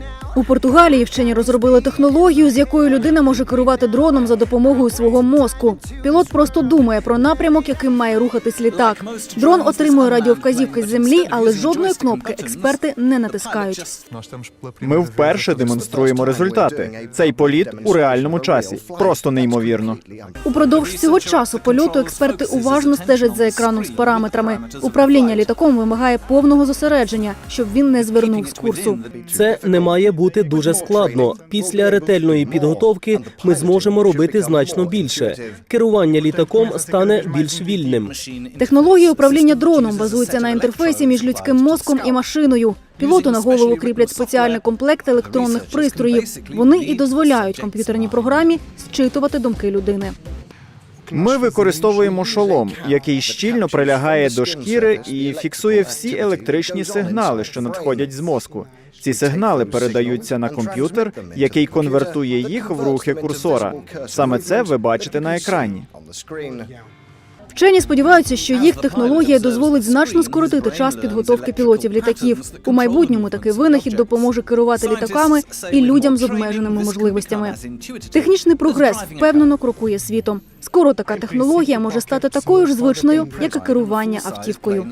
now. У Португалії вчені розробили технологію, з якою людина може керувати дроном за допомогою свого мозку. Пілот просто думає про напрямок, яким має рухатись літак. Дрон отримує радіовказівки з землі, але жодної кнопки експерти не натискають. Ми вперше демонструємо результати. Цей політ у реальному часі. Просто неймовірно. Упродовж цього часу польоту експерти уважно стежать за екраном з параметрами. Управління літаком вимагає повного зосередження, щоб він не звернув з курсу. Це не має бути дуже складно. Після ретельної підготовки ми зможемо робити значно більше. Керування літаком стане більш вільним. Технологія управління дроном базується на інтерфейсі між людським мозком і машиною. Пілоту на голову кріплять спеціальний комплект електронних пристроїв. Вони і дозволяють комп'ютерній програмі зчитувати думки людини. Ми використовуємо шолом, який щільно прилягає до шкіри і фіксує всі електричні сигнали, що надходять з мозку. Ці сигнали передаються на комп'ютер, який конвертує їх в рухи курсора. Саме це ви бачите на екрані. Вчені сподіваються, що їх технологія дозволить значно скоротити час підготовки пілотів літаків. У майбутньому такий винахід допоможе керувати літаками і людям з обмеженими можливостями. Технічний прогрес впевнено крокує світом. Скоро така технологія може стати такою ж звичною, як і керування автівкою.